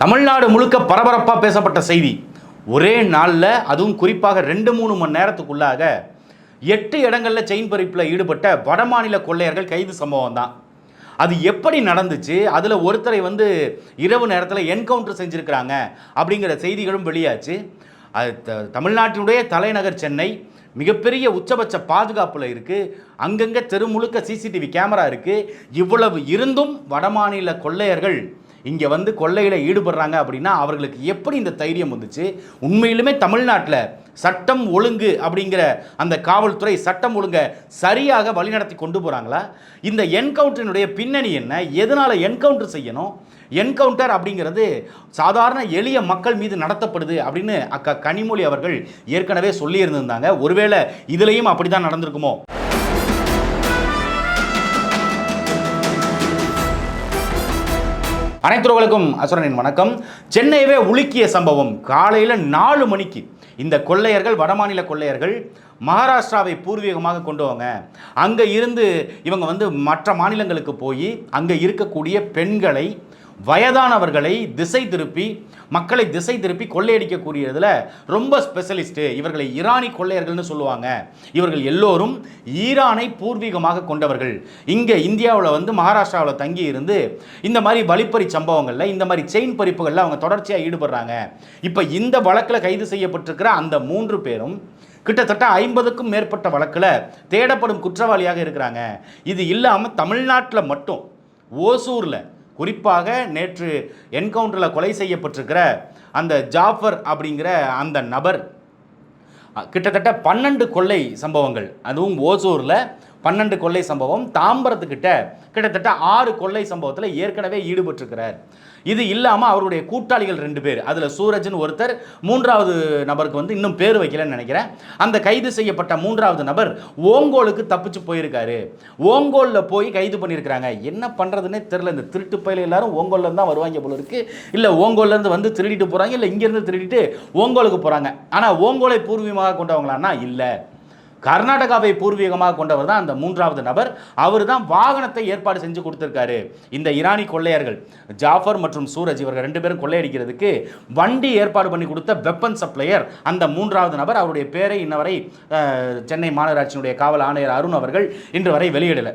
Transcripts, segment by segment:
தமிழ்நாடு முழுக்க பரபரப்பாக பேசப்பட்ட செய்தி. ஒரே நாளில் அதுவும் குறிப்பாக ரெண்டு மூணு மணி நேரத்துக்குள்ளாக எட்டு இடங்களில் செயின் பறிப்பில் ஈடுபட்ட வடமாநில கொள்ளையர்கள் கைது சம்பவம் தான் அது எப்படி நடந்துச்சு? அதில் ஒருத்தரை வந்து இரவு நேரத்தில் என்கவுண்டர் செஞ்சுருக்கிறாங்க அப்படிங்கிற செய்திகளும் வெளியாச்சு. அது த- தமிழ்நாட்டினுடைய தலைநகர் சென்னை மிகப்பெரிய உச்சபட்ச பாதுகாப்பில் இருக்குது அங்கங்கே தெரு முழுக்க சிசிடிவி கேமரா இருக்குது இவ்வளவு இருந்தும் வடமாநில கொள்ளையர்கள் இங்கே வந்து கொள்ளையில் ஈடுபடுறாங்க அப்படின்னா அவர்களுக்கு எப்படி இந்த தைரியம் வந்துச்சு? உண்மையிலுமே தமிழ்நாட்டில் சட்டம் ஒழுங்கு அப்படிங்கிற அந்த காவல்துறை சட்டம் ஒழுங்கை சரியாக வழிநடத்தி கொண்டு போகிறாங்களா இந்த என்கவுண்டரினுடைய பின்னணி என்ன? எதனால் என்கவுண்டர் செய்யணும்? என்கவுண்டர் அப்படிங்கிறது சாதாரண எளிய மக்கள் மீது நடத்தப்படுது அப்படின்னு அக்கா கனிமொழி அவர்கள் ஏற்கனவே சொல்லியிருந்திருந்தாங்க. ஒருவேளை இதுலேயும் அப்படி தான் நடந்திருக்குமோ? அனைத்துறவுகளுக்கும் அசுரனின் வணக்கம். சென்னையவே உலுக்கிய சம்பவம். காலையில் நாலு மணிக்கு இந்த கொள்ளையர்கள் வடமாநில கொள்ளையர்கள் மகாராஷ்டிராவை பூர்வீகமாக கொண்டு வாங்க. அங்கே இருந்து இவங்க வந்து மற்ற மாநிலங்களுக்கு போய் அங்கே இருக்கக்கூடிய பெண்களை வயதானவர்களை திசை திருப்பி மக்களை திசை திருப்பி கொள்ளையடிக்கக்கூடியதில் ரொம்ப ஸ்பெஷலிஸ்ட்டு இவர்களை ஈரானி கொள்ளையர்கள்னு சொல்லுவாங்க. இவர்கள் எல்லோரும் ஈரானை பூர்வீகமாக கொண்டவர்கள். இங்கே இந்தியாவில் வந்து மகாராஷ்டிராவில் தங்கி இருந்து இந்த மாதிரி வழிப்பறி சம்பவங்களில் இந்த மாதிரி செயின் பறிப்புகளில் அவங்க தொடர்ச்சியாக ஈடுபடுறாங்க. இப்போ இந்த வழக்கில் கைது செய்யப்பட்டிருக்கிற அந்த மூன்று பேரும் கிட்டத்தட்ட ஐம்பதுக்கும் மேற்பட்ட வழக்கில் தேடப்படும் குற்றவாளியாக இருக்கிறாங்க. இது இல்லாமல் தமிழ்நாட்டில் மட்டும் ஓசூரில் குறிப்பாக நேற்று என்கவுண்டரில் கொலை செய்யப்பட்டிருக்கிற அந்த ஜாஃபர் அப்படிங்கிற அந்த நபர் கிட்டத்தட்ட பன்னெண்டு கொள்ளை சம்பவங்கள் அதுவும் ஓசூரில் பன்னெண்டு கொள்ளை சம்பவம் தாம்பரத்துக்கிட்ட கிட்டத்தட்ட ஆறு கொள்ளை சம்பவத்தில் ஏற்கனவே ஈடுபட்டிருக்கிறார். இது இல்லாமல் அவருடைய கூட்டாளிகள் ரெண்டு பேர். அதில் சூரஜ்னு ஒருத்தர் மூன்றாவது நபருக்கு வந்து இன்னும் பேர் வைக்கலன்னு நினைக்கிறேன். அந்த கைது செய்யப்பட்ட மூன்றாவது நபர் ஓங்கோலுக்கு தப்பிச்சு போயிருக்காரு. ஓங்கோலில் போய் கைது பண்ணியிருக்கிறாங்க. என்ன பண்ணுறதுன்னே தெரில இந்த திருட்டு பயில எல்லாரும் ஓங்கோல்லேருந்து தான் வருவாங்க போல இருக்கு. இல்லை ஓங்கோல்லேருந்து வந்து திருடிட்டு போகிறாங்க இல்லை இங்கேருந்து திருடிட்டு ஓங்கோலுக்கு போகிறாங்க ஆனால் ஓங்கோலை பூர்வீகமாக கொண்டவங்களான்னா இல்லை. கர்நாடகாவை பூர்வீகமாக கொண்டவர் தான் அந்த மூன்றாவது நபர். அவர் தான் வாகனத்தை ஏற்பாடு செஞ்சு கொடுத்துருக்காரு. இந்த இரானி கொள்ளையர்கள் ஜாஃபர் மற்றும் சூரஜ் இவர்கள் ரெண்டு பேரும் கொள்ளையடிக்கிறதுக்கு வண்டி ஏற்பாடு பண்ணி கொடுத்த வெப்பன் சப்ளையர் அந்த மூன்றாவது நபர். அவருடைய பேரை இன்னவரை சென்னை மாநகராட்சியினுடைய காவல் ஆணையர் அருண் அவர்கள் இன்று வரை வெளியிடலை.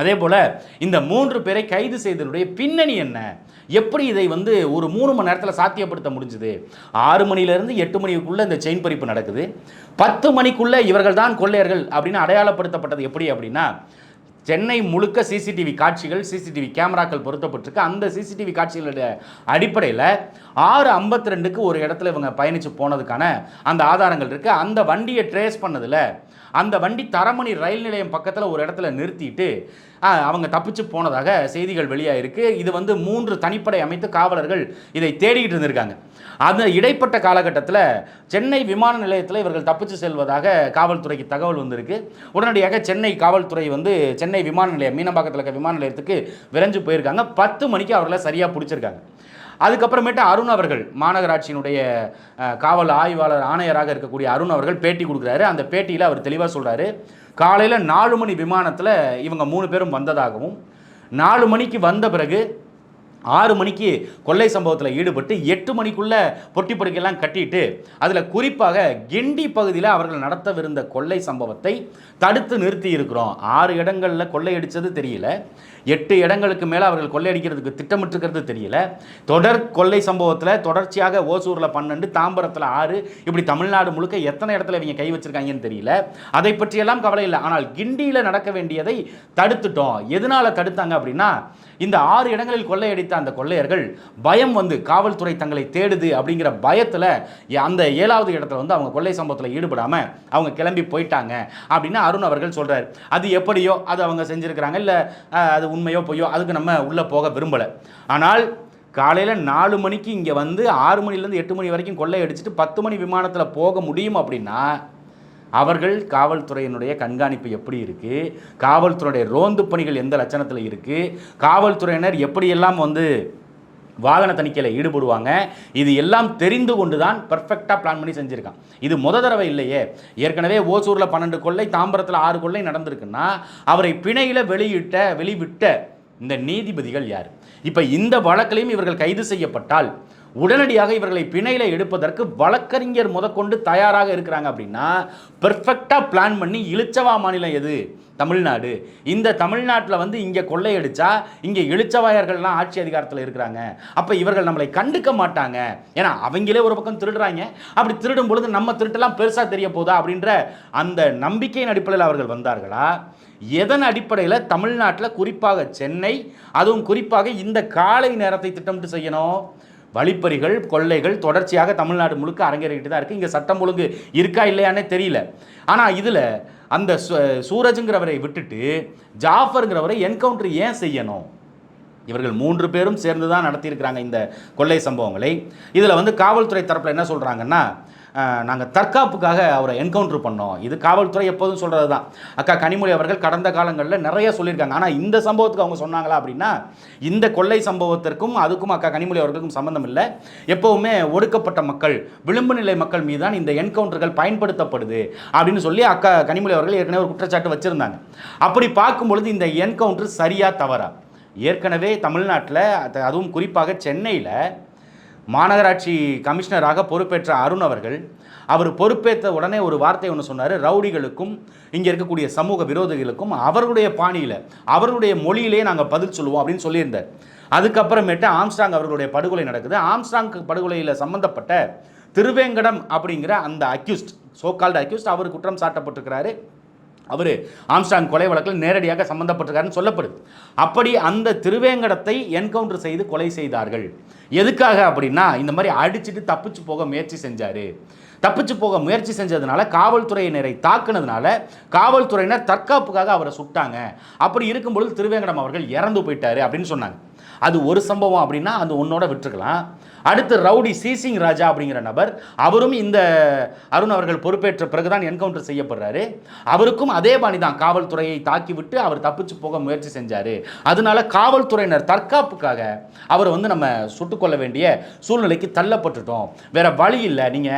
அதே போல் இந்த மூன்று பேரை கைது செய்தனுடைய பின்னணி என்ன? எப்படி இதை வந்து ஒரு மூணு மணி நேரத்தில் சாத்தியப்படுத்த முடிஞ்சுது? ஆறு மணிலேருந்து எட்டு மணிக்குள்ளே இந்த செயின் பறிப்பு நடக்குது. பத்து மணிக்குள்ளே இவர்கள் தான் கொள்ளையர்கள் அப்படின்னு அடையாளப்படுத்தப்பட்டது எப்படி அப்படின்னா சென்னை முழுக்க சிசிடிவி காட்சிகள் சிசிடிவி கேமராக்கள் பொருத்தப்பட்டிருக்கு. அந்த சிசிடிவி காட்சிகளுடைய அடிப்படையில் ஆறு ஐம்பத்தி ரெண்டுக்கு ஒரு இடத்துல இவங்க பயணித்து போனதுக்கான அந்த ஆதாரங்கள் இருக்குது அந்த வண்டியை ட்ரேஸ் பண்ணதில் அந்த வண்டி தரமணி ரயில் நிலையம் பக்கத்தில் ஒரு இடத்துல நிறுத்திட்டு அவங்க தப்பிச்சு போனதாக செய்திகள் வெளியாயிருக்கு. இது வந்து மூன்று தனிப்படை அமைத்து காவலர்கள் இதை தேடிக்கிட்டு இருந்திருக்காங்க. அந்த இடைப்பட்ட காலகட்டத்தில் சென்னை விமான நிலையத்தில் இவர்கள் தப்பிச்சு செல்வதாக காவல்துறைக்கு தகவல் வந்திருக்கு. உடனடியாக சென்னை காவல்துறை வந்து சென்னை விமான நிலையம் மீனம்பாக்கத்தில் இருக்க விமான நிலையத்துக்கு விரைஞ்சு போயிருக்காங்க. பத்து மணிக்கு அவர்களை சரியாக பிடிச்சிருக்காங்க. அதுக்கப்புறமேட்டு அருண் அவர்கள் மாநகராட்சியினுடைய காவல் ஆய்வாளர் ஆணையராக இருக்கக்கூடிய அருண் அவர்கள் பேட்டி கொடுக்குறாரு. அந்த பேட்டியில் அவர் தெளிவாக சொல்கிறாரு காலையில் நாலு மணி விமானத்தில் இவங்க மூணு பேரும் வந்ததாகவும் நாலு மணிக்கு வந்த பிறகு ஆறு மணிக்கு கொள்ளை சம்பவத்தில் ஈடுபட்டு எட்டு மணிக்குள்ளே பொட்டி படுக்கையெல்லாம் கட்டிட்டு அதில் குறிப்பாக கிண்டி பகுதியில் அவர்கள் நடத்தவிருந்த கொள்ளை சம்பவத்தை தடுத்து நிறுத்தி இருக்கிறோம். ஆறு இடங்களில் கொள்ளையடித்தது தெரியல. எட்டு இடங்களுக்கு மேலே அவர்கள் கொள்ளையடிக்கிறதுக்கு திட்டமிட்டிருக்கிறது தெரியல. தொடர் கொள்ளை சம்பவத்தில் தொடர்ச்சியாக ஓசூரில் பன்னெண்டு தாம்பரத்தில் ஆறு இப்படி தமிழ்நாடு முழுக்க எத்தனை இடத்துல இவங்க கை வச்சிருக்காங்கன்னு தெரியல. அதை பற்றியெல்லாம் கவலை இல்லை. ஆனால் கிண்டியில் நடக்க வேண்டியதை தடுத்துட்டோம். எதனால் தடுத்தாங்க அப்படின்னா இந்த ஆறு இடங்களில் கொள்ளையடித்த அந்த கொள்ளையர்கள் பயம் வந்து காவல்துறை தங்களை தேடுது அப்படிங்கிற பயத்தில் அந்த ஏழாவது இடத்துல வந்து அவங்க கொள்ளை சம்பவத்தில் ஈடுபடாமல் அவங்க கிளம்பி போயிட்டாங்க அப்படின்னு அருண் அவர்கள் சொல்கிறார் அது எப்படியோ அது அவங்க செஞ்சுருக்கிறாங்க. இல்லை அது உண்மையோ பொய்யோ அதுக்கு நம்ம உள்ளே போக விரும்பலை. ஆனால் காலையில் நாலு மணிக்கு இங்கே வந்து ஆறு மணிலேருந்து எட்டு மணி வரைக்கும் கொள்ளை அடிச்சுட்டு பத்து மணி விமானத்தில் போக முடியும் அப்படின்னா அவர்கள் காவல்துறையினுடைய கண்காணிப்பு எப்படி இருக்குது காவல்துறையுடைய ரோந்து பணிகள் எந்த லட்சணத்தில் இருக்குது காவல்துறையினர் எப்படியெல்லாம் வந்து வாகன தணிக்கையில் ஈடுபடுவாங்க? இது எல்லாம் தெரிந்து கொண்டு தான் பர்ஃபெக்டாக பிளான் பண்ணி செஞ்சுருக்கான். இது முத தடவை இல்லையே. ஏற்கனவே ஓசூரில் பன்னெண்டு கொள்ளை தாம்பரத்தில் ஆறு கொள்ளை நடந்திருக்குன்னா அவரை பிணையில் வெளியிட்ட வெளிவிட்ட இந்த நீதிபதிகள் யார்? இப்போ இந்த வழக்கிலையும் இவர்கள் கைது செய்யப்பட்டால் உடனடியாக இவர்களை பிணையில் எடுப்பதற்கு வழக்கறிஞர் முதற்கொண்டு தயாராக இருக்கிறாங்க அப்படின்னா பெர்ஃபெக்டாக பிளான் பண்ணி இழுச்சவா மாநிலம் எது? தமிழ்நாடு. இந்த தமிழ்நாட்டில் வந்து இங்கே கொள்ளையடிச்சா இங்கே இழுச்சவாயர்கள்லாம் ஆட்சி அதிகாரத்தில் இருக்கிறாங்க. அப்போ இவர்கள் நம்மளை கண்டுக்க மாட்டாங்க. ஏன்னா அவங்களே ஒரு பக்கம் திருடுறாங்க. அப்படி திருடும் பொழுது நம்ம திருட்டெல்லாம் பெருசாக தெரிய போதா அப்படின்ற அந்த நம்பிக்கையின் அடிப்படையில் அவர்கள் வந்தார்களா? எதன் அடிப்படையில் தமிழ்நாட்டில் குறிப்பாக சென்னை அதுவும் குறிப்பாக இந்த காலை நேரத்தை திட்டமிட்டு செய்யணும்? வழிப்பறிகள் கொள்ளைகள் தொடர்ச்சியாக தமிழ்நாடு முழுக்க அரங்கேறிக்கிட்டு தான் இருக்குது இங்கே சட்டம் ஒழுங்கு இருக்கா இல்லையானே தெரியல. ஆனால் இதில் அந்த சு- சூரஜுங்கிறவரை விட்டுட்டு ஜாஃபருங்கிறவரை என்கவுண்டர் ஏன் செய்யணும்? இவர்கள் மூன்று பேரும் சேர்ந்து தான் நடத்தியிருக்கிறாங்க இந்த கொள்ளை சம்பவங்களை. இதில் வந்து காவல்துறை தரப்பில் என்ன சொல்கிறாங்கன்னா நாங்கள் தற்காப்புக்காக அவரை என்கவுண்டர் பண்ணோம். இது காவல்துறை எப்போதும் சொல்கிறது தான் அக்கா கனிமொழி அவர்கள் கடந்த காலங்களில் நிறைய சொல்லியிருக்காங்க. ஆனால் இந்த சம்பவத்துக்கு அவங்க சொன்னாங்களா அப்படின்னா இந்த கொள்ளை சம்பவத்திற்கும் அதுக்கும் அக்கா கனிமொழி அவர்களுக்கும் சம்மந்தம் இல்லை. எப்போவுமே ஒடுக்கப்பட்ட மக்கள் விளிம்பு நிலை மக்கள் மீது தான் இந்த என்கவுண்டர்கள் பயன்படுத்தப்படுது அப்படின்னு சொல்லி அக்கா கனிமொழி அவர்கள் ஏற்கனவே ஒரு குற்றச்சாட்டு வச்சுருந்தாங்க. அப்படி பார்க்கும்பொழுது இந்த என்கவுண்டர் சரியாக தவறா? ஏற்கனவே தமிழ்நாட்டில் அதுவும் குறிப்பாக சென்னையில் மாநகராட்சி கமிஷனராக பொறுப்பேற்ற அருண் அவர்கள் அவர் பொறுப்பேற்ற உடனே ஒரு வார்த்தை ஒன்று சொன்னார். ரவுடிகளுக்கும் இங்கே இருக்கக்கூடிய சமூக விரோதிகளுக்கும் அவர்களுடைய பாணியில் அவர்களுடைய மொழியிலே நாங்கள் பதில் சொல்லுவோம் அப்படின்னு சொல்லியிருந்தார். அதுக்கப்புறமேட்டு ஆம்ஸ்டாங் அவர்களுடைய படுகொலை நடக்குது. ஆம்ஸ்டாங் படுகொலையில் சம்பந்தப்பட்ட திருவேங்கடம் அப்படிங்கிற அந்த அக்யூஸ்ட் சோகால்டு அக்யூஸ்ட் அவர் குற்றம் சாட்டப்பட்டிருக்கிறாரு. அவர் ஆம்ஸ்டாங் கொலை வழக்கில் நேரடியாக சம்மந்தப்பட்டிருக்காருன்னு சொல்லப்படுது. அப்படி அந்த திருவேங்கடத்தை என்கவுண்டர் செய்து கொலை செய்தார்கள். எதுக்காக அப்படின்னா இந்த மாதிரி அடிச்சுட்டு தப்பிச்சு போக முயற்சி செஞ்சார். தப்பிச்சு போக முயற்சி செஞ்சதுனால காவல்துறையினரை தாக்குனதுனால காவல்துறையினர் தற்காப்புக்காக அவரை சுட்டாங்க. அப்படி இருக்கும்பொழுது திருவேங்கடம் அவர்கள் இறந்து போயிட்டார் அப்படின்னு சொன்னாங்க. அது ஒரு சம்பவம் அப்படின்னா அது உன்னோட விட்டுருக்கலாம். அடுத்து ரவுடி சீசிங் ராஜா அப்படிங்கிற நபர் அவரும் இந்த அருண் அவர்கள் பொறுப்பேற்ற பிறகுதான் என்கவுண்டர் செய்யப்படுறாரு. அவருக்கும் அதே பாணி தான் காவல்துறையை தாக்கிவிட்டு அவர் தப்பிச்சு போக முயற்சி செஞ்சாரு. அதனால காவல்துறையினர் தற்காப்புக்காக அவரை வந்து நம்ம சுட்டுக்கொள்ள வேண்டிய சூழ்நிலைக்கு தள்ளப்பட்டுட்டோம். வேற வழி இல்லை. நீங்க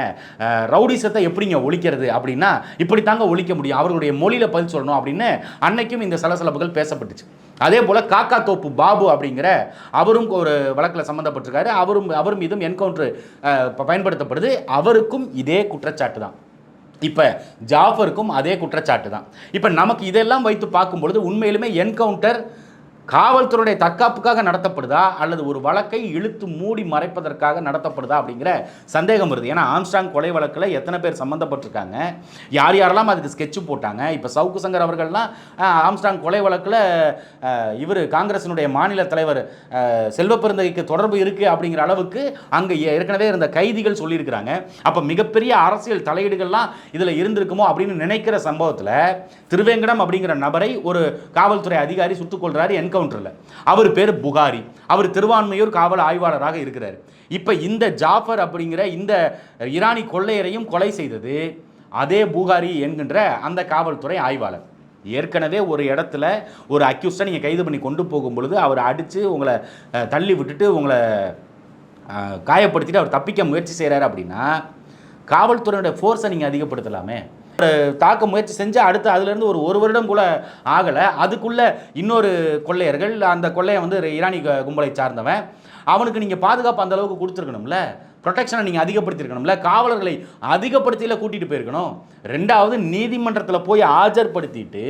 ரவுடிசத்தை எப்படிங்க ஒழிக்கிறது அப்படின்னா இப்படி தாங்க ஒழிக்க முடியும். அவர்களுடைய மொழியில பதில் சொல்லணும் அப்படின்னு அன்னைக்கும் இந்த சலசலப்புகள் பேசப்பட்டுச்சு. அதே போல் காக்கா தோப்பு பாபு அப்படிங்கிற அவரும் ஒரு வழக்கில் சம்மந்தப்பட்டிருக்காரு அவரும் அவர் மீதும் என்கவுண்டர் பயன்படுத்தப்படுது. அவருக்கும் இதே குற்றச்சாட்டு தான். இப்போ ஜாஃபருக்கும் அதே குற்றச்சாட்டு தான். இப்போ நமக்கு இதெல்லாம் வைத்து பார்க்கும் பொழுது உண்மையிலுமே என்கவுண்டர் காவல்துறையுடைய தற்காப்புக்காக நடத்தப்படுதா அல்லது ஒரு வழக்கை இழுத்து மூடி மறைப்பதற்காக நடத்தப்படுதா அப்படிங்கிற சந்தேகம் வருது. ஏன்னா ஆம்ஸ்டாங் கொலை வழக்கில் எத்தனை பேர் சம்மந்தப்பட்டிருக்காங்க யார் யாரெல்லாம் அதுக்கு ஸ்கெட்சு போட்டாங்க? இப்போ சவுக்கு சங்கர் அவர்கள்லாம் ஆம்ஸ்டாங் கொலை வழக்கில் இவர் காங்கிரசினுடைய மாநில தலைவர் செல்வப்பெருந்தகைக்கு தொடர்பு இருக்குது அப்படிங்கிற அளவுக்கு அங்கே ஏற்கனவே இருந்த கைதிகள் சொல்லியிருக்கிறாங்க. அப்போ மிகப்பெரிய அரசியல் தலையீடுகள்லாம் இதில் இருந்திருக்குமோ அப்படின்னு நினைக்கிற சம்பவத்தில் திருவேங்கடம் அப்படிங்கிற நபரை ஒரு காவல்துறை அதிகாரி சுட்டுக்கொள்கிறார் என்கவுண்டர் என்கவுண்டரில் அவர் பேர் புகாரி. அவர் திருவான்மையூர் காவல் ஆய்வாளராக இருக்கிறார். இப்போ இந்த ஜாஃபர் அப்படிங்கிற இந்த ஈரானி கொள்ளையரையும் கொலை செய்தது அதே புகாரி என்கின்ற அந்த காவல்துறை ஆய்வாளர். ஏற்கனவே ஒரு இடத்துல ஒரு அக்யூஸ்டை நீங்கள் கைது பண்ணி கொண்டு போகும் பொழுது அவர் அடித்து உங்களை தள்ளி விட்டுட்டு உங்களை காயப்படுத்திட்டு அவர் தப்பிக்க முயற்சி செய்கிறாரு அப்படின்னா காவல்துறையோட ஃபோர்ஸை நீங்கள் அதிகப்படுத்தலாமே. தாக்க முயற்சி செஞ்சு அடுத்து அதுலேருந்து ஒரு ஒரு வருடம் கூட ஆகலை. அதுக்குள்ளே இன்னொரு கொள்ளையர்கள் அந்த கொள்ளையை வந்து ஈரானி கும்பலை சார்ந்தவன். அவனுக்கு நீங்கள் பாதுகாப்பு அந்த அளவுக்கு கொடுத்துருக்கணும்ல. ப்ரொடெக்ஷனை நீங்கள் அதிகப்படுத்தியிருக்கணும்ல காவலர்களை அதிகப்படுத்தியில் கூட்டிகிட்டு போயிருக்கணும். ரெண்டாவது நீதிமன்றத்தில் போய் ஆஜர்படுத்திட்டு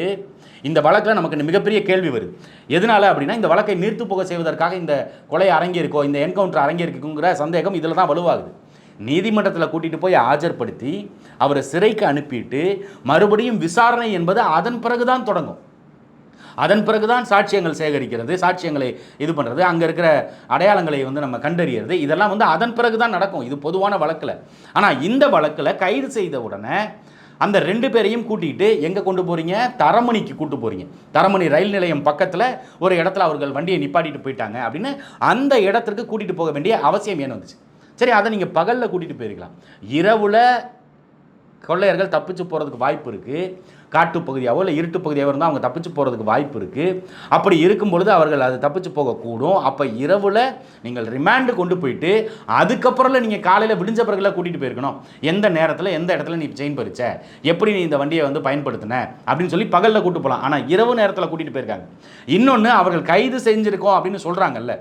இந்த வழக்கில் நமக்கு மிகப்பெரிய கேள்வி வருது. எதனால அப்படின்னா இந்த வழக்கை நீர்த்து போக செய்வதற்காக இந்த கொலை அரங்கேற்கோ இந்த என்கவுண்டர் அரங்கேறிக்குங்கிற சந்தேகம் இதில் தான் வலுவாகுது. நீதிமன்றத்தில் கூட்டிகிட்டு போய் ஆஜர்படுத்தி அவரை சிறைக்கு அனுப்பிட்டு மறுபடியும் விசாரணை என்பது அதன் பிறகு தான் தொடங்கும். அதன் பிறகுதான் சாட்சியங்கள் சேகரிக்கிறது சாட்சியங்களை இது பண்ணுறது அங்கே இருக்கிற அடையாளங்களை வந்து நம்ம கண்டறியறது இதெல்லாம் வந்து அதன் பிறகு தான் நடக்கும். இது பொதுவான வழக்கில். ஆனால் இந்த வழக்கில் கைது செய்த உடனே அந்த ரெண்டு பேரையும் கூட்டிகிட்டு எங்கே கொண்டு போகிறீங்க தரமணிக்கு கூட்டு போகிறீங்க தரமணி ரயில் நிலையம் பக்கத்தில் ஒரு இடத்துல அவர்கள் வண்டியை நிப்பாட்டிட்டு போயிட்டாங்க அப்படின்னு அந்த இடத்திற்கு கூட்டிகிட்டு போக வேண்டிய அவசியம் ஏன் வந்துச்சு? சரி அதை நீங்கள் பகலில் கூட்டிகிட்டு போயிருக்கலாம். இரவில் கொள்ளையர்கள் தப்பிச்சு போகிறதுக்கு வாய்ப்பு இருக்குது காட்டு பகுதியாவோ இல்லை இருட்டு பகுதியாவோ இருந்தால் அவங்க தப்பிச்சு போகிறதுக்கு வாய்ப்பு இருக்குது அப்படி இருக்கும் பொழுது அவர்கள் அது தப்பிச்சு போகக்கூடும். அப்போ இரவில் நீங்கள் ரிமாண்டு கொண்டு போயிட்டு அதுக்கப்புறம்ல நீங்கள் காலையில் விடிஞ்ச பிறகுல கூட்டிகிட்டு போயிருக்கணும். எந்த நேரத்தில் எந்த இடத்துல நீ செயின் பறிச்ச? எப்படி நீ இந்த வண்டியை வந்து பயன்படுத்தின? அப்படின்னு சொல்லி பகலில் கூட்டு போகலாம் ஆனால் இரவு நேரத்தில் கூட்டிகிட்டு போயிருக்காங்க. இன்னொன்று அவர்கள் கைது செஞ்சுருக்கோம் அப்படின்னு சொல்கிறாங்கல்ல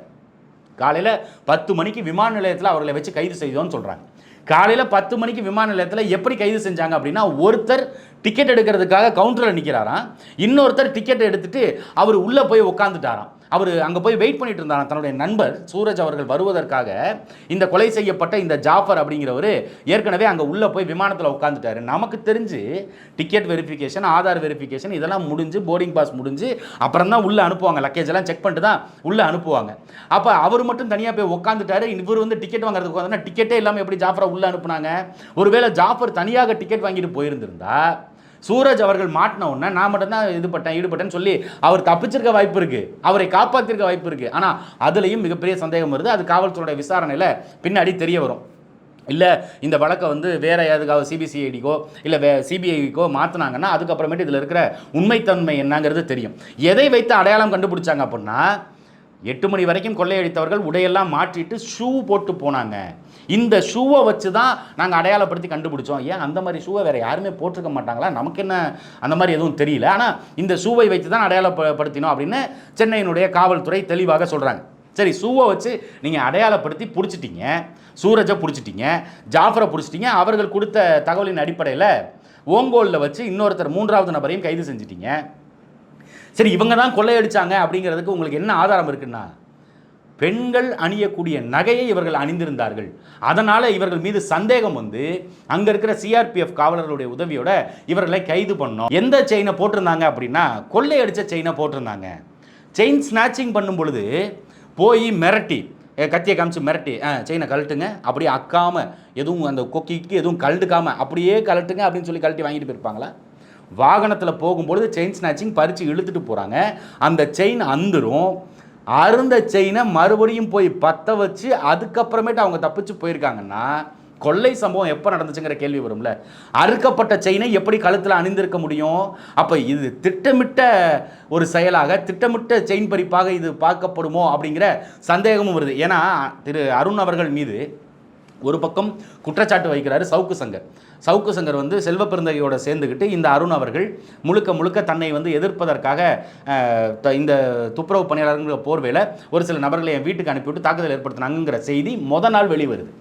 காலையில் பத்து மணிக்கு விமான நிலையத்தில் அவர்களை வச்சு கைது செய்தோம்னு சொல்கிறாங்க காலையில் பத்து மணிக்கு விமான நிலையத்தில் எப்படி கைது செஞ்சாங்க அப்படின்னா ஒருத்தர் டிக்கெட் எடுக்கிறதுக்காக கவுண்டரில் நிற்கிறாராம் இன்னொருத்தர் டிக்கெட் எடுத்துகிட்டு அவர் உள்ளே போய் உட்காந்துட்டாராம் அவர் அங்கே போய் வெயிட் பண்ணிட்டு இருந்தாராம். தன்னுடைய நண்பர் சூரஜ் அவர்கள் வருவதற்காக இந்த கொலை செய்யப்பட்ட இந்த ஜாஃபர் அப்படிங்கிறவர் ஏற்கனவே அங்கே உள்ளே போய் விமானத்தில் உட்காந்துட்டாரு நமக்கு தெரிஞ்சு டிக்கெட் வெரிஃபிகேஷன் ஆதார் வெரிஃபிகேஷன் இதெல்லாம் முடிஞ்சு போர்டிங் பாஸ் முடிஞ்சு அப்புறம் தான் உள்ளே அனுப்புவாங்க. லக்கேஜ் எல்லாம் செக் பண்ணிட்டு தான் உள்ளே அனுப்புவாங்க. அப்போ அவர் மட்டும் தனியாக போய் உட்காந்துட்டாரு இவர் வந்து டிக்கெட் வாங்குறதுக்கு உட்காந்துன்னா டிக்கெட்டே இல்லாமல் எப்படி ஜாஃபரை உள்ளே அனுப்புனாங்க? ஒருவேளை ஜாஃபர் தனியாக டிக்கெட் வாங்கிட்டு போயிருந்திருந்தா சூரஜ் அவர்கள் மாட்டின உடனே நான் மட்டும்தான் இதுபட்டேன் ஈடுபட்டேன்னு சொல்லி அவர் தப்பிச்சிருக்க வாய்ப்பு இருக்கு. அவரை காப்பாற்றிருக்க வாய்ப்பு இருக்கு. ஆனால் அதுலேயும் மிகப்பெரிய சந்தேகம் வருது. அது காவல்துறையோட விசாரணையில் பின்னாடி தெரிய வரும். இல்லை இந்த வழக்கை வந்து வேறு எதுக்காக சிபிசிஐடிக்கோ இல்லை வே சிபிஐக்கோ மாற்றினாங்கன்னா அதுக்கப்புறமேட்டு இதில் இருக்கிற உண்மைத்தன்மை என்னங்கிறது தெரியும். எதை வைத்து அடையாளம் கண்டுபிடிச்சாங்க அப்படின்னா எட்டு மணி வரைக்கும் கொள்ளையடித்தவர்கள் உடையெல்லாம் மாற்றிட்டு ஷூ போட்டு போனாங்க. இந்த ஷூவை வச்சு தான் நாங்கள் அடையாளப்படுத்தி கண்டுபிடிச்சோம். ஏன்? அந்த மாதிரி ஷூவை வேறு யாருமே போட்டிருக்க மாட்டாங்களா? நமக்கு என்ன அந்த மாதிரி எதுவும் தெரியல. ஆனால் இந்த ஷூவை வச்சு தான் அடையாளப்படுத்தினோம் அப்படின்னு சென்னையினுடைய காவல்துறை தெளிவாக சொல்கிறாங்க சரி ஷூவை வச்சு நீங்கள் அடையாளப்படுத்தி பிடிச்சிட்டீங்க. சூரஜை பிடிச்சிட்டீங்க. ஜாஃபரை பிடிச்சிட்டீங்க. அவர்கள் கொடுத்த தகவலின் அடிப்படையில் ஓங்கோலில் வச்சு இன்னொருத்தர் மூன்றாவது நபரையும் கைது செஞ்சிட்டீங்க. சரி இவங்க தான் கொள்ளையடிச்சாங்க அப்படிங்கிறதுக்கு உங்களுக்கு என்ன ஆதாரம் இருக்குன்னா பெண்கள் அணியக்கூடிய நகையை இவர்கள் அணிந்திருந்தார்கள். அதனால் இவர்கள் மீது சந்தேகம் வந்து அங்கே இருக்கிற சிஆர்பிஎஃப் காவலர்களுடைய உதவியோட இவர்களை கைது பண்ணோம். எந்த செயினை போட்டிருந்தாங்க அப்படின்னா கொள்ளையடித்த செயினை போட்டிருந்தாங்க. செயின் ஸ்நாச்சிங் பண்ணும் பொழுது போய் மிரட்டி கத்தியை காமிச்சு மிரட்டி ஆ செயினை கழட்டுங்க அப்படியே அக்காமல் எதுவும் அந்த கொக்கிக்கு எதுவும் கழட்டுக்காம அப்படியே கழட்டுங்க அப்படின்னு சொல்லி கழட்டி வாங்கிட்டு போயிருப்பாங்களா? வாகனத்தில் போகும்பொழுது செயின் ஸ்நாச்சிங் பறித்து இழுத்துட்டு போகிறாங்க அந்த செயின் அந்துரும் அருந்த செயினை மறுபடியும் போய் பற்ற வச்சு அதுக்கப்புறமேட்டு அவங்க தப்பிச்சு போயிருக்காங்கன்னா கொள்ளை சம்பவம் எப்போ நடந்துச்சுங்கிற கேள்வி வரும்ல. அறுக்கப்பட்ட செயினை எப்படி கழுத்தில் அணிந்திருக்க முடியும்? அப்போ இது திட்டமிட்ட ஒரு செயலாக திட்டமிட்ட செயின் பறிப்பாக இது பார்க்கப்படுமோ அப்படிங்கிற சந்தேகமும் வருது. ஏன்னா திரு அருண் அவர்கள் மீது ஒரு பக்கம் குற்றச்சாட்டு வைக்கிறாரு சவுக்கு சங்கர். சவுக்கு சங்கர் வந்து செல்வ பெருந்தகையோட சேர்ந்துக்கிட்டு இந்த அருண் அவர்கள் முழுக்க முழுக்க தன்னை வந்து எதிர்ப்பதற்காக த- இந்த துப்புரவு பணியாளருங்கிற போர்வையில் ஒரு சில நபர்களை என் வீட்டுக்கு அனுப்பிவிட்டு தாக்குதல் ஏற்படுத்தினாங்கிற செய்தி மொத நாள் வெளிவருது.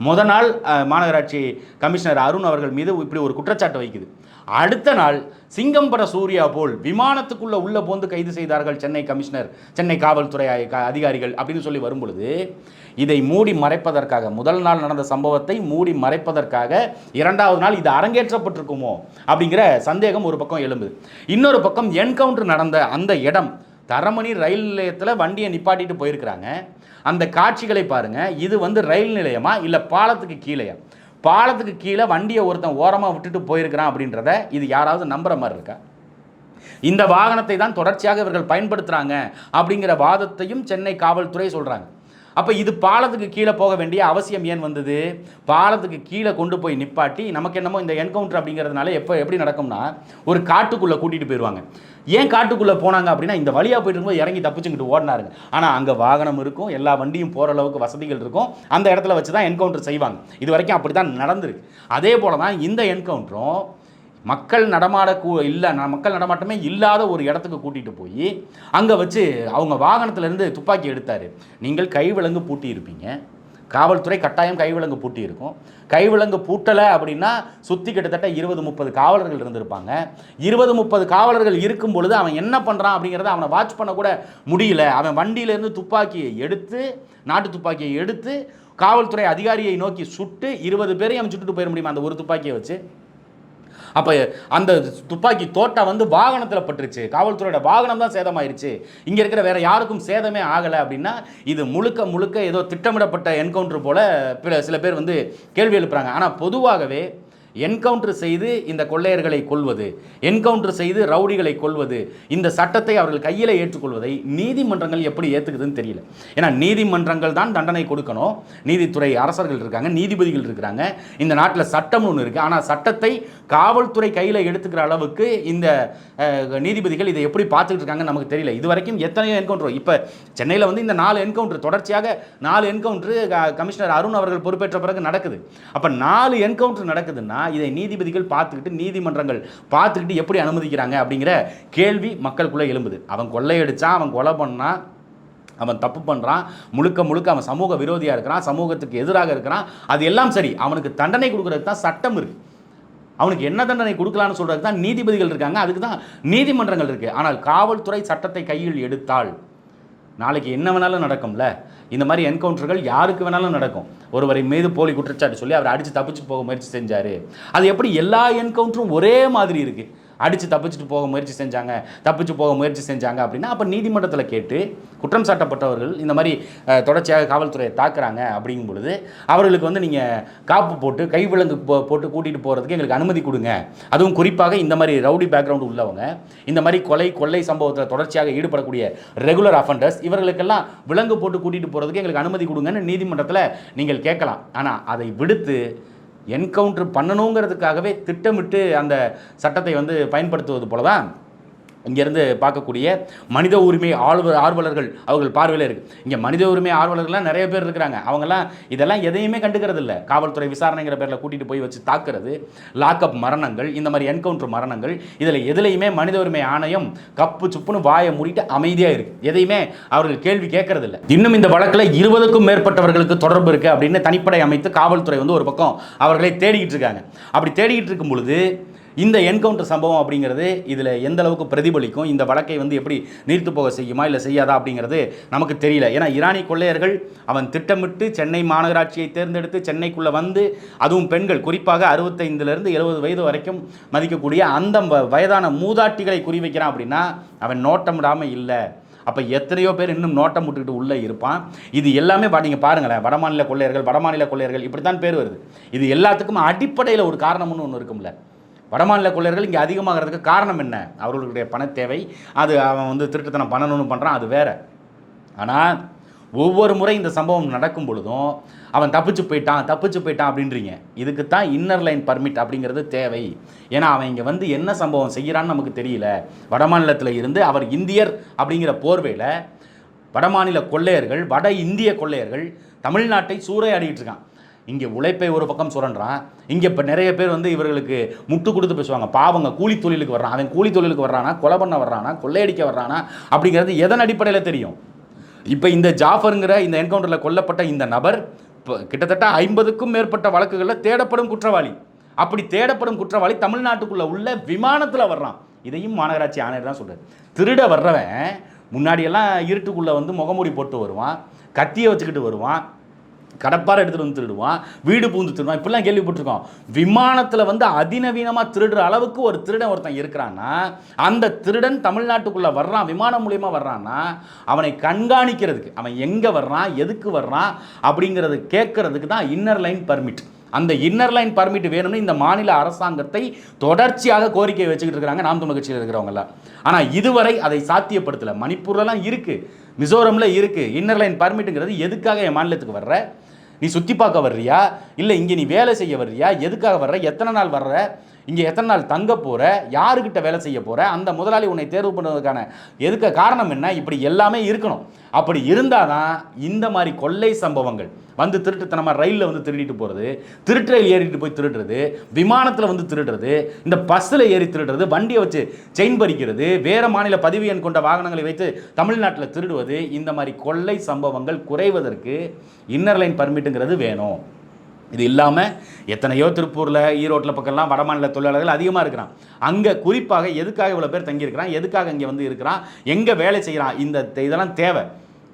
மொத நாள் மாநகராட்சி கமிஷனர் அருண் அவர்கள் மீது இப்படி ஒரு குற்றச்சாட்டு வைக்குது அடுத்த நாள் சிங்கம்பர சூர்யா போல் விமானத்துக்குள்ளே உள்ளே போந்து கைது செய்தார்கள் சென்னை கமிஷனர் சென்னை காவல்துறை அ- அதிகாரிகள் அப்படின்னு சொல்லி வரும் பொழுது இதை மூடி மறைப்பதற்காக முதல் நாள் நடந்த சம்பவத்தை மூடி மறைப்பதற்காக இரண்டாவது நாள் இது அரங்கேற்றப்பட்டிருக்குமோ அப்படிங்கிற சந்தேகம் ஒரு பக்கம் எழும்புது. இன்னொரு பக்கம் என்கவுண்டர் நடந்த அந்த இடம் தரமணி ரயில் நிலையத்தில் வண்டியை நிப்பாட்டிட்டு போயிருக்கிறாங்க. அந்த காட்சிகளை பாருங்கள் இது வந்து ரயில் நிலையமா இல்லை பாலத்துக்கு கீழேயா? பாலத்துக்கு கீழே வண்டியை ஒருத்தன் ஓரமாக விட்டுட்டு போயிருக்கிறான் அப்படின்றத இது யாராவது நம்புற மாதிரி இருக்கா? இந்த வாகனத்தை தான் தொடர்ச்சியாக இவர்கள் பயன்படுத்துகிறாங்க அப்படிங்கிற வாதத்தையும் சென்னை காவல்துறை சொல்கிறாங்க அப்போ இது பாலத்துக்கு கீழே போக வேண்டிய அவசியம் ஏன் வந்தது? பாலத்துக்கு கீழே கொண்டு போய் நிப்பாட்டி நமக்கு என்னமோ இந்த என்கவுண்டர் அப்படிங்கிறதுனால எப்போ எப்படி நடக்கும்னா ஒரு காட்டுக்குள்ளே கூட்டிகிட்டு போயிடுவாங்க ஏன் காட்டுக்குள்ளே போனாங்க அப்படின்னா இந்த வழியாக போயிட்டு இருக்கும்போது இறங்கி தப்பிச்சுக்கிட்டு ஓடினாருங்க. ஆனால் அங்கே வாகனம் இருக்கும் எல்லா வண்டியும் போகிற அளவுக்கு வசதிகள் இருக்கும். அந்த இடத்துல வச்சு தான் என்கவுண்டர் செய்வாங்க. இது வரைக்கும் அப்படி தான் நடந்திருக்கு. அதே போல தான் இந்த என்கவுண்டரும் மக்கள் நடமாடக்கூ இல்லை மக்கள் நடமாட்டமே இல்லாத ஒரு இடத்துக்கு கூட்டிகிட்டு போய் அங்கே வச்சு அவங்க வாகனத்துலேருந்து துப்பாக்கி எடுத்தார். நீங்கள் கைவிலங்கு பூட்டி இருப்பீங்க காவல்துறை கட்டாயம் கைவிலங்கு பூட்டி இருக்கும். கைவிலங்கு பூட்டலை அப்படின்னா சுற்றி கிட்டத்தட்ட இருபது முப்பது காவலர்கள் இருந்திருப்பாங்க. இருபது முப்பது காவலர்கள் இருக்கும் பொழுது அவன் என்ன பண்ணுறான் அப்படிங்கிறத அவனை வாட்ச் பண்ண கூட முடியல. அவன் வண்டியிலேருந்து துப்பாக்கியை எடுத்து நாட்டு துப்பாக்கியை எடுத்து காவல்துறை அதிகாரியை நோக்கி சுட்டு இருபது பேரையும் அவன் சுட்டுட்டு போயிட முடியுமா அந்த ஒரு துப்பாக்கியை வச்சு? அப்போ அந்த துப்பாக்கி தோட்டா வந்து வாகனத்தில் பட்டுருச்சு. காவல்துறையோட வாகனம் தான் சேதமாயிருச்சு. இங்கே இருக்கிற வேற யாருக்கும் சேதமே ஆகலை அப்படின்னா இது முழுக்க முழுக்க ஏதோ திட்டமிடப்பட்ட என்கவுண்டர் போல பிற சில பேர் வந்து கேள்வி எழுப்புறாங்க. ஆனால் பொதுவாகவே என்கவுண்டர் செய்து இந்த கொள்ளையர்களை கொள்வது என்கவுண்டர் செய்து ரவுடிகளை கொள்வது இந்த சட்டத்தை அவர்கள் கையில் ஏற்றுக்கொள்வதை நீதிமன்றங்கள் எப்படி ஏற்றுக்குதுன்னு தெரியல. ஏன்னா நீதிமன்றங்கள் தான் தண்டனை கொடுக்கணும். நீதித்துறை அரசர்கள் இருக்காங்க நீதிபதிகள் இருக்கிறாங்க. இந்த நாட்டில் சட்டம் ஒன்று இருக்குது ஆனால் சட்டத்தை காவல்துறை கையில் எடுத்துக்கிற அளவுக்கு இந்த நீதிபதிகள் இதை எப்படி பார்த்துக்கிட்டு இருக்காங்க நமக்கு தெரியல. இது வரைக்கும் எத்தனையோ என்கவுண்டர் இப்போ சென்னையில் வந்து இந்த நாலு என்கவுண்டர் தொடர்ச்சியாக நாலு என்கவுண்டர் கமிஷனர் அருண் அவர்கள் பொறுப்பேற்ற பிறகு நடக்குது. அப்போ நாலு என்கவுண்டர் நடக்குதுன்னா இதை நீதிபதிகள் பார்த்துக்கிட்டு நீதிமன்றங்கள் பார்த்துக்கிட்டு எப்படி அனுமதிக்கிறாங்க அப்படிங்கிற கேள்வி மக்களுக்குள்ளே எழும்புது. அவன் கொள்ளையடித்தான் அவன் கொலை பண்ணான் அவன் தப்பு பண்ணுறான் முழுக்க முழுக்க அவன் சமூக விரோதியாக இருக்கிறான் சமூகத்துக்கு எதிராக இருக்கிறான் அது எல்லாம் சரி. அவனுக்கு தண்டனை கொடுக்கறதுக்கு தான் சட்டம் இருக்குது அவனுக்கு என்ன தண்டனை கொடுக்கலான்னு சொல்கிறதுக்கு தான் நீதிபதிகள் இருக்காங்க. அதுக்கு தான் நீதிமன்றங்கள் இருக்குது ஆனால் காவல்துறை சட்டத்தை கையில் எடுத்தால் நாளைக்கு என்ன வேணாலும் நடக்கும்ல? இந்த மாதிரி என்கவுண்டர்கள் யாருக்கு வேணாலும் நடக்கும். ஒருவரை மீது போலி குற்றச்சாட்டு சொல்லி அவர் அடித்து தப்பிச்சு போக முயற்சி செஞ்சார். அது எப்படி எல்லா என்கவுண்டரும் ஒரே மாதிரி இருக்குது அடித்து தப்பிச்சுட்டு போக முயற்சி செஞ்சாங்க தப்பிச்சு போக முயற்சி செஞ்சாங்க அப்படின்னா அப்போ நீதிமன்றத்தில் கேட்டு குற்றம் சாட்டப்பட்டவர்கள் இந்த மாதிரி தொடர்ச்சியாக காவல்துறையை தாக்குறாங்க அப்படிங்கும் பொழுது அவர்களுக்கு வந்து நீங்கள் காப்பு போட்டு கைவிலங்கு போ போட்டு கூட்டிகிட்டு போகிறதுக்கு எங்களுக்கு அனுமதி கொடுங்க. அதுவும் குறிப்பாக இந்த மாதிரி ரவுடி பேக்ரவுண்டு உள்ளவங்க இந்த மாதிரி கொலை கொள்ளை சம்பவத்தில் தொடர்ச்சியாக ஈடுபடக்கூடிய ரெகுலர் அஃபண்டர்ஸ் இவர்களுக்கெல்லாம் விலங்கு போட்டு கூட்டிகிட்டு போகிறதுக்கு எங்களுக்கு அனுமதி கொடுங்கன்னு நீதிமன்றத்தில் நீங்கள் கேட்கலாம். ஆனால் அதை விடுத்து என்கவுண்டர் பண்ணணுங்கிறதுக்காகவே திட்டமிட்டு அந்த சட்டத்தை வந்து பயன்படுத்துவது போல தான் இங்கேருந்து பார்க்கக்கூடிய மனித உரிமை ஆர்வ ஆர்வலர்கள் அவர்கள் பார்வையில் இருக்குது இங்கே மனித உரிமை ஆர்வலர்கள்லாம் நிறைய பேர் இருக்கிறாங்க. அவங்கெல்லாம் இதெல்லாம் எதையுமே கண்டுக்கிறது இல்லை காவல்துறை விசாரணைங்கிற பேரில் கூட்டிகிட்டு போய் வச்சு தாக்குறது லாக்அப் மரணங்கள் இந்த மாதிரி என்கவுண்டர் மரணங்கள் இதில் எதுலையுமே மனித உரிமை ஆணையம் கப்பு சுப்புன்னு வாயை மூடிட்டு அமைதியாக இருக்குது எதையுமே அவர்கள் கேள்வி கேட்கறது இல்லை இன்னும் இந்த வழக்கில் இருபதுக்கும் மேற்பட்டவர்களுக்கு தொடர்பு இருக்குது அப்படின்னு தனிப்படை அமைத்து காவல்துறை வந்து ஒரு பக்கம் அவர்களை தேடிக்கிட்டு இருக்காங்க. அப்படி தேடிக்கிட்டு இருக்கும் பொழுது இந்த என்கவுண்டர் சம்பவம் அப்படிங்கிறது இதில் எந்த அளவுக்கு பிரதிபலிக்கும்? இந்த வழக்கை வந்து எப்படி நீர்த்து போக செய்யுமா இல்லை செய்யாதா அப்படிங்கிறது நமக்கு தெரியல. ஏன்னா ஈரானி கொள்ளையர்கள் அவன் திட்டமிட்டு சென்னை மாநகராட்சியை தேர்ந்தெடுத்து சென்னைக்குள்ளே வந்து அதுவும் பெண்கள் குறிப்பாக அறுபத்தைந்துலேருந்து எழுபது வயது வரைக்கும் மதிக்கக்கூடிய அந்த வ- வயதான மூதாட்டிகளை குறிவைக்கிறான் அப்படின்னா அவன் நோட்டமிடாமல் இல்லை. அப்போ எத்தனையோ பேர் இன்னும் நோட்டம் விட்டுக்கிட்டு உள்ளே இருப்பான். இது எல்லாமே நீங்கள் பாருங்களேன் வடமாநில கொள்ளையர்கள் வடமாநில கொள்ளையர்கள் இப்படி தான் பேர் வருது. இது எல்லாத்துக்கும் அடிப்படையில் ஒரு காரணம்னு ஒன்று இருக்கும்ல. வடமாநில கொள்ளையர்கள் இங்கே அதிகமாகிறதுக்கு காரணம் என்ன? அவர்களுடைய பண தேவை. அது அவன் வந்து திருட்டுத்தனம் பண்ணணும்னு பண்ணுறான் அது வேற. ஆனால் ஒவ்வொரு முறை இந்த சம்பவம் நடக்கும் பொழுதும் அவன் தப்பிச்சு போயிட்டான் தப்பிச்சு போயிட்டான் அப்படின்றீங்க. இதுக்கு தான் இன்னர் லைன் பர்மிட் அப்படிங்கிறது தேவை. ஏன்னா அவன் இங்கே வந்து என்ன சம்பவம் செய்கிறான்னு நமக்கு தெரியல. வடமாநிலத்தில் இருந்து அவர் இந்தியர் அப்படிங்கிற போர்வையில் வடமாநில கொள்ளையர்கள் வட இந்திய கொள்ளையர்கள் தமிழ்நாட்டை சூறையாடிட்டு இருக்கான். இங்கே உழைப்பை ஒரு பக்கம் சுரண்டான் இங்கே இப்போ நிறைய பேர் வந்து இவர்களுக்கு முட்டு கொடுத்து பேசுவாங்க. பாவங்க கூலி தொழிலுக்கு வர்றான். அவன் கூலி தொழிலுக்கு வர்றானா? கொலை பண்ண வர்றானா? கொள்ளையடிக்க வர்றானா? அப்படிங்கிறது எதன் அடிப்படையில் தெரியும்? இப்போ இந்த ஜாஃபருங்கிற இந்த என்கவுண்டரில் கொல்லப்பட்ட இந்த நபர் இப்போ கிட்டத்தட்ட ஐம்பதுக்கும் மேற்பட்ட வழக்குகளில் தேடப்படும் குற்றவாளி. அப்படி தேடப்படும் குற்றவாளி தமிழ்நாட்டுக்குள்ளே உள்ள விமானத்தில் வர்றான். இதையும் மாநகராட்சி ஆணையர் தான் சொல்கிறார் திருட வர்றவன் முன்னாடியெல்லாம் இருட்டுக்குள்ளே வந்து முகமூடி போட்டு வருவான். கத்தியை வச்சுக்கிட்டு வருவான். கடப்பாரை எடுத்துகிட்டு வந்து திருடுவான் வீடு பூந்து திருடுவான். இப்படிலாம் கேள்விப்பட்டிருக்கோம். விமானத்தில் வந்து அதிநவீனமாக திருடுற அளவுக்கு ஒரு திருடன் ஒருத்தன் இருக்கிறான்னா அந்த திருடன் தமிழ்நாட்டுக்குள்ளே வர்றான் விமானம் மூலியமாக வர்றான்னா அவனை கண்காணிக்கிறதுக்கு அவன் எங்கே வர்றான் எதுக்கு வர்றான் அப்படிங்கிறது கேட்கறதுக்கு தான் இன்னர் லைன் பர்மிட் அந்த இன்னர் லைன் பர்மிட் வேணும்னு இந்த மாநில அரசாங்கத்தை தொடர்ச்சியாக கோரிக்கை வச்சுக்கிட்டு இருக்கிறாங்க நாம் தமிழ் கட்சியில் இருக்கிறவங்கள ஆனால் இதுவரை அதை சாத்தியப்படுத்தலை. மணிப்பூர்லலாம் இருக்குது மிசோரமில் இருக்குது இன்னர் லைன் பர்மிட்டுங்கிறது எதுக்காக என் மாநிலத்துக்கு வர்ற? நீ சுற்றி பார்க்க வர்றியா? இல்லை இங்கே நீ வேலை செய்ய வர்றியா? எதுக்காக வர்ற? எத்தனை நாள் வர்ற? இங்கே எத்தனை நாள் தங்க போகிற யாருக்கிட்ட வேலை செய்ய போகிற அந்த முதலாளி உன்னை தேர்வு பண்ணுவதற்கான எதுக்க காரணம் என்ன? இப்படி எல்லாமே இருக்கணும். அப்படி இருந்தால் தான் இந்த மாதிரி கொள்ளை சம்பவங்கள் வந்து திருட்டுத்தனமாக ரயிலில் வந்து திருடிட்டு போகிறது திருட்டு ரயில் ஏறிட்டு போய் திருடுறது விமானத்தில் வந்து திருடுறது இந்த பஸ்ஸில் ஏறி திருடுறது வண்டியை வச்சு செயின் பறிக்கிறது வேறு மாநில பதிவு எண் கொண்ட வாகனங்களை வைத்து தமிழ்நாட்டில் திருடுவது இந்த மாதிரி கொள்ளை சம்பவங்கள் குறைவதற்கு இன்னர் லைன் பர்மிட்டுங்கிறது வேணும். இது இல்லாமல் எத்தனையோ திருப்பூரில் ஈரோட்டில் பக்கம்லாம் வடமாநில தொழிலாளர்கள் அதிகமாக இருக்கிறான். அங்கே குறிப்பாக எதுக்காக இவ்வளோ பேர் தங்கியிருக்கிறான்? எதுக்காக இங்கே வந்து இருக்கிறான்? எங்கே வேலை செய்கிறான் இந்த இதெல்லாம் தேவை.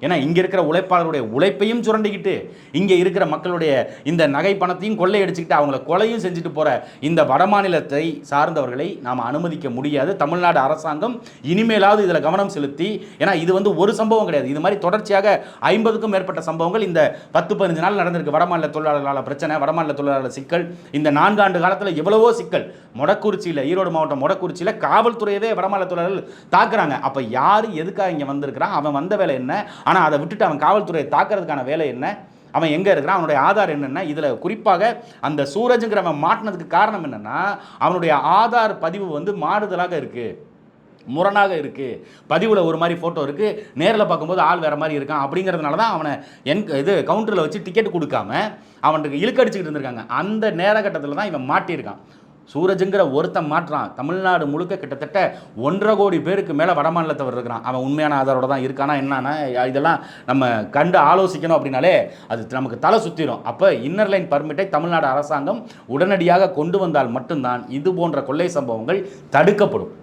ஏன்னா இங்கே இருக்கிற உழைப்பாளருடைய உழைப்பையும் சுரண்டிக்கிட்டு இங்கே இருக்கிற மக்களுடைய இந்த நகை பணத்தையும் கொள்ளையடிச்சுக்கிட்டு அவங்கள கொலையும் செஞ்சுட்டு போகிற இந்த வடமாநிலத்தை சார்ந்தவர்களை நாம் அனுமதிக்க முடியாது. தமிழ்நாடு அரசாங்கம் இனிமேலாவது இதில் கவனம் செலுத்தி ஏன்னா இது வந்து ஒரு சம்பவம் கிடையாது. இது மாதிரி தொடர்ச்சியாக ஐம்பதுக்கும் மேற்பட்ட சம்பவங்கள் இந்த பத்து பதினஞ்சு நாள் நடந்திருக்கு. வடமாநில தொழிலாளர்களால் பிரச்சனை வடமாநில தொழிலாளர் சிக்கல் இந்த நான்காண்டு காலத்தில் எவ்வளவோ சிக்கல். மொடக்குறிச்சியில் ஈரோடு மாவட்டம் மொடக்குறிச்சியில் காவல்துறையவே வடமாநில தொழிலாளர்கள் தாக்குறாங்க. அப்போ யார் எதுக்காக இங்கே வந்திருக்கிறான்? அவன் வந்த வேலை என்ன? ஆனால் அதை விட்டுட்டு அவன் காவல்துறையை தாக்குறதுக்கான வேலை என்ன? அவன் எங்கே இருக்கிறான்? அவனுடைய ஆதார் என்னென்ன? இதில் குறிப்பாக அந்த சூரஜுங்கிறவன் மாட்டினதுக்கு காரணம் என்னென்னா அவனுடைய ஆதார் பதிவு வந்து மாறுதலாக இருக்குது முரணாக இருக்குது பதிவில் ஒரு மாதிரி ஃபோட்டோ இருக்குது நேரில் பார்க்கும்போது ஆள் வேறு மாதிரி இருக்கான் அப்படிங்கிறதுனால தான் அவனை என் இது கவுண்டரில் வச்சு டிக்கெட் கொடுக்காம அவனுக்கு இழுக்கடிச்சிக்கிட்டு இருந்திருக்காங்க. அந்த நேரகட்டத்தில் தான் இவன் மாட்டியிருக்கான். சூரஜுங்கிற ஒருத்தன் மாற்றான் தமிழ்நாடு முழுக்க கிட்டத்தட்ட ஒன்றரை கோடி பேருக்கு மேலே வடமாநிலத்தவர் இருக்கிறான். அவன் உண்மையான ஆதாரோட தான் இருக்கானா என்னன்னா இதெல்லாம் நம்ம கண்டு ஆலோசிக்கணும் அப்படின்னாலே அது நமக்கு தலை சுற்றிடும் அப்போ இன்னர் லைன் பர்மிட்டை தமிழ்நாடு அரசாங்கம் உடனடியாக கொண்டு வந்தால் மட்டும்தான் இது போன்ற கொள்ளை சம்பவங்கள் தடுக்கப்படும்.